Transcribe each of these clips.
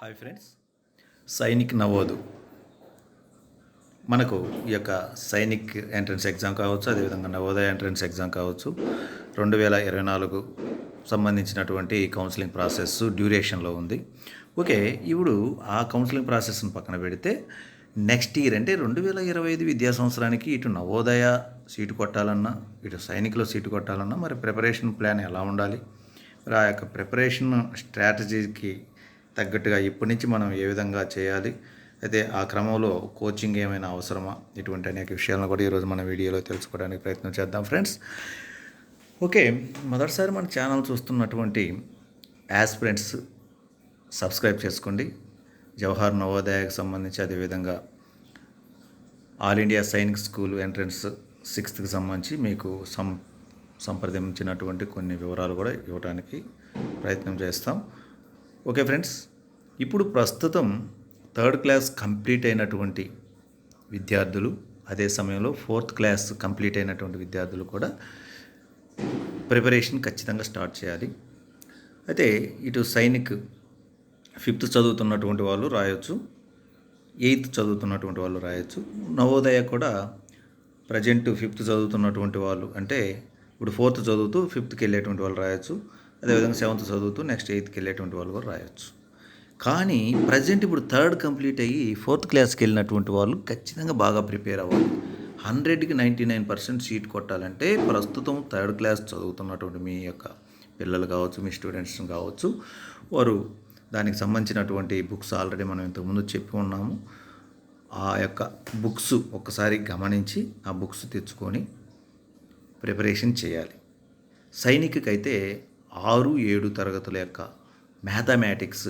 Hi friends. Sainik నవోదు. మనకు ఈ యొక్క సైనిక్ ఎంట్రన్స్ ఎగ్జామ్ కావచ్చు అదేవిధంగా నవోదయ ఎంట్రన్స్ ఎగ్జామ్ కావచ్చు. రెండు వేల ఇరవై నాలుగు సంబంధించినటువంటి కౌన్సిలింగ్ ప్రాసెస్ డ్యూరేషన్లో ఉంది. ఓకే ఇప్పుడు ఆ కౌన్సిలింగ్ ప్రాసెస్ని పక్కన పెడితే నెక్స్ట్ ఇయర్ అంటే రెండు వేల ఇరవై ఐదు విద్యా సంవత్సరానికి ఇటు నవోదయ సీటు కొట్టాలన్నా ఇటు సైనికులో సీటు కొట్టాలన్నా మరి ప్రిపరేషన్ ప్లాన్ ఎలా ఉండాలి? మరి ఆ యొక్క ప్రిపరేషన్ స్ట్రాటజీకి తగ్గట్టుగా ఇప్పటి నుంచి మనం ఏ విధంగా చేయాలి? అయితే ఆ క్రమంలో కోచింగ్ ఏమైనా అవసరమా? ఇటువంటి అనేక విషయాలను కూడా ఈరోజు మన వీడియోలో తెలుసుకోవడానికి ప్రయత్నం చేద్దాం ఫ్రెండ్స్. ఓకే మొదటిసారి మన ఛానల్ చూస్తున్నటువంటి యాస్పిరెంట్స్ సబ్స్క్రైబ్ చేసుకోండి. జవహర్ నవోదయకు సంబంధించి అదేవిధంగా All India Sainik school entrance సిక్స్త్కి సంబంధించి మీకు సం సంప్రదించినటువంటి కొన్ని వివరాలు కూడా ఇవ్వడానికి ప్రయత్నం చేస్తాం. ఓకే ఫ్రెండ్స్ ఇప్పుడు ప్రస్తుతం థర్డ్ క్లాస్ కంప్లీట్ అయినటువంటి విద్యార్థులు అదే సమయంలో ఫోర్త్ క్లాస్ కంప్లీట్ అయినటువంటి విద్యార్థులు కూడా ప్రిపరేషన్ ఖచ్చితంగా స్టార్ట్ చేయాలి. అయితే ఇటు సైనిక్ ఫిఫ్త్ చదువుతున్నటువంటి వాళ్ళు రాయొచ్చు ఎయిత్ చదువుతున్నటువంటి వాళ్ళు రాయొచ్చు. నవోదయ కూడా ప్రజెంట్ ఫిఫ్త్ చదువుతున్నటువంటి వాళ్ళు అంటే ఇప్పుడు ఫోర్త్ చదువుతూ ఫిఫ్త్కి వెళ్ళేటువంటి వాళ్ళు రాయొచ్చు. అదేవిధంగా సెవెంత్ చదువుతూ నెక్స్ట్ ఎయిత్కి వెళ్ళేటువంటి వాళ్ళు కూడా రాయొచ్చు. కానీ ప్రజెంట్ ఇప్పుడు థర్డ్ కంప్లీట్ అయ్యి ఫోర్త్ క్లాస్కి వెళ్ళినటువంటి వాళ్ళు ఖచ్చితంగా బాగా ప్రిపేర్ అవ్వాలి. హండ్రెడ్కి నైంటీ నైన్ పర్సెంట్ సీట్ కొట్టాలంటే ప్రస్తుతం థర్డ్ క్లాస్ చదువుతున్నటువంటి మీ యొక్క పిల్లలు కావచ్చు మీ స్టూడెంట్స్ కావచ్చు వారు దానికి సంబంధించినటువంటి బుక్స్ ఆల్రెడీ మనం ఇంతకుముందు చెప్పి ఉన్నాము. ఆ యొక్క బుక్స్ ఒక్కసారి గమనించి ఆ బుక్స్ తెచ్చుకొని ప్రిపరేషన్ చేయాలి. సైనిక్కి అయితే ఆరు ఏడు తరగతుల యొక్క మ్యాథమెటిక్స్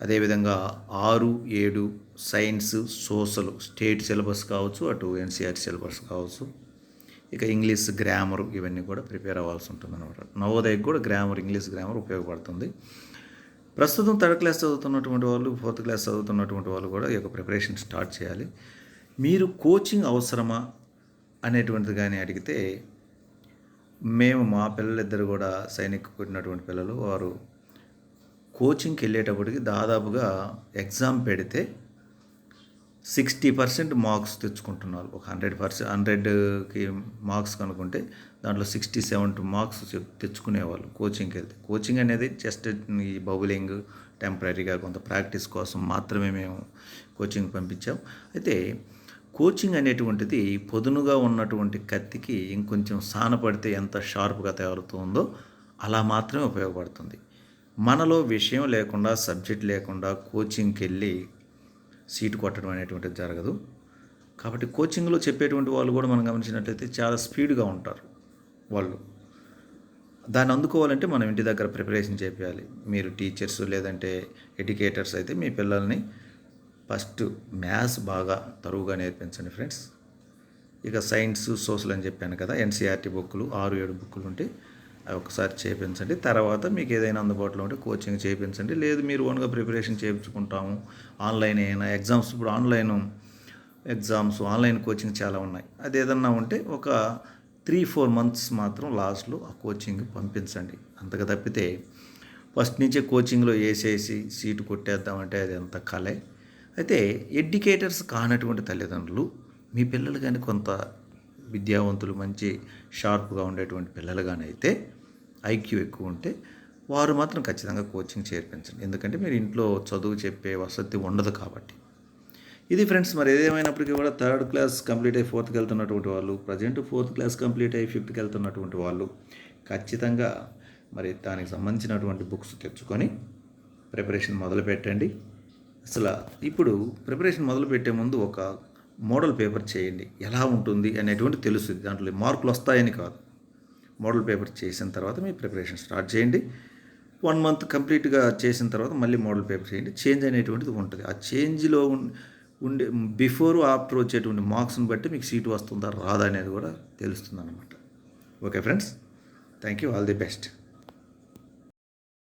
అదేవిధంగా ఆరు ఏడు సైన్స్ సోషల్ స్టేట్ సిలబస్ కావచ్చు అటు ఎన్సీఆర్ సిలబస్ కావచ్చు. ఇక ఇంగ్లీష్ గ్రామర్ ఇవన్నీ కూడా ప్రిపేర్ అవ్వాల్సి ఉంటుంది అనమాట నవోదయకు కూడా గ్రామర్ ఇంగ్లీష్ గ్రామర్ ఉపయోగపడుతుంది. ప్రస్తుతం థర్డ్ క్లాస్ చదువుతున్నటువంటి వాళ్ళు ఫోర్త్ క్లాస్ చదువుతున్నటువంటి వాళ్ళు కూడా ఈ యొక్క ప్రిపరేషన్ స్టార్ట్ చేయాలి. మీరు కోచింగ్ అవసరమా అనేటువంటిది కానీ అడిగితే మేము మా పిల్లలిద్దరు కూడా సైనిక్ కొట్టినటువంటి పిల్లలు వారు కోచింగ్కి వెళ్ళేటప్పటికి దాదాపుగా ఎగ్జామ్ పెడితే సిక్స్టీ పర్సెంట్ మార్క్స్ తెచ్చుకుంటున్నారు. ఒక హండ్రెడ్ పర్సెంట్ హండ్రెడ్కి మార్క్స్ కనుక్కుంటే దాంట్లో సిక్స్టీ సెవెంటీ మార్క్స్ తెచ్చుకునేవాళ్ళు కోచింగ్కి వెళ్తే. కోచింగ్ అనేది జస్ట్ ఈ బౌలింగ్ టెంపరీగా కొంత ప్రాక్టీస్ కోసం మాత్రమే మేము కోచింగ్ పంపించాం. అయితే కోచింగ్ అనేటువంటిది పొదునుగా ఉన్నటువంటి కత్తికి ఇంకొంచెం సానపడితే ఎంత షార్ప్గా తయారుతుందో అలా మాత్రమే ఉపయోగపడుతుంది. మనలో విషయం లేకుండా సబ్జెక్ట్ లేకుండా కోచింగ్కి వెళ్ళి సీటు కొట్టడం అనేటువంటిది జరగదు. కాబట్టి కోచింగ్లో చెప్పేటువంటి వాళ్ళు కూడా మనం గమనించినట్లయితే చాలా స్పీడ్గా ఉంటారు వాళ్ళు. దాన్ని అందుకోవాలంటే మనం ఇంటి దగ్గర ప్రిపరేషన్ చేయాలి మీరు టీచర్స్ లేదంటే ఎడ్యుకేటర్స్ అయితే మీ పిల్లల్ని ఫస్ట్ మ్యాథ్స్ బాగా తరువుగా నేర్పించండి ఫ్రెండ్స్. ఇక సైన్స్ సోషల్ అని చెప్పాను కదా ఎన్సీఆర్టీ బుక్కులు ఆరు ఏడు బుక్కులు ఉంటే అవి ఒకసారి చేయించండి తర్వాత మీకు ఏదైనా అందుబాటులో ఉంటే కోచింగ్ చేయించండి లేదు మీరు ఓన్గా ప్రిపరేషన్ చేయించుకుంటాము. ఆన్లైన్ అయినా ఎగ్జామ్స్ ఇప్పుడు ఆన్లైన్ ఎగ్జామ్స్ ఆన్లైన్ కోచింగ్ చాలా ఉన్నాయి. అది ఏదన్నా ఉంటే ఒక త్రీ ఫోర్ మంత్స్ మాత్రం లాస్ట్లో ఆ కోచింగ్ పంపించండి. అంతగా తప్పితే ఫస్ట్ నుంచే కోచింగ్లో వేసేసి సీటు కొట్టేద్దామంటే అది ఎంత కలే. అయితే ఎడ్యుకేటర్స్ కానటువంటి తల్లిదండ్రులు మీ పిల్లలు కానీ కొంత విద్యావంతులు మంచి షార్ప్గా ఉండేటువంటి పిల్లలు కానీ అయితే ఐక్యూ ఎక్కువ ఉంటే వారు మాత్రం ఖచ్చితంగా కోచింగ్ చేర్పించండి. ఎందుకంటే మీరు ఇంట్లో చదువు చెప్పే వసతి ఉండదు కాబట్టి. ఇది ఫ్రెండ్స్ మరి ఏదేమైనప్పటికీ కూడా థర్డ్ క్లాస్ కంప్లీట్ అయ్యి ఫోర్త్కి వెళ్తున్నటువంటి వాళ్ళు ప్రజెంట్ ఫోర్త్ క్లాస్ కంప్లీట్ అయ్యి ఫిఫ్త్కి వెళ్తున్నటువంటి వాళ్ళు ఖచ్చితంగా మరి దానికి సంబంధించినటువంటి బుక్స్ తెచ్చుకొని ప్రిపరేషన్ మొదలు పెట్టండి అసలు ఇప్పుడు ప్రిపరేషన్ మొదలు పెట్టే ముందు ఒక మోడల్ పేపర్ చేయండి. ఎలా ఉంటుంది అనేటువంటి తెలుస్తుంది. దాంట్లో మార్కులు వస్తాయని కాదు. మోడల్ పేపర్ చేసిన తర్వాత మీ ప్రిపరేషన్ స్టార్ట్ చేయండి. వన్ మంత్ కంప్లీట్గా చేసిన తర్వాత మళ్ళీ మోడల్ పేపర్ చేయండి. చేంజ్ అనేటువంటిది ఉంటుంది. ఆ చేంజ్లో ఉండే బిఫోర్ ఆఫ్టర్ వచ్చేటువంటి మార్క్స్ని బట్టి మీకు సీటు వస్తుందా రాదా అనేది కూడా తెలుస్తుంది అనమాట okay friends thank you. All the best.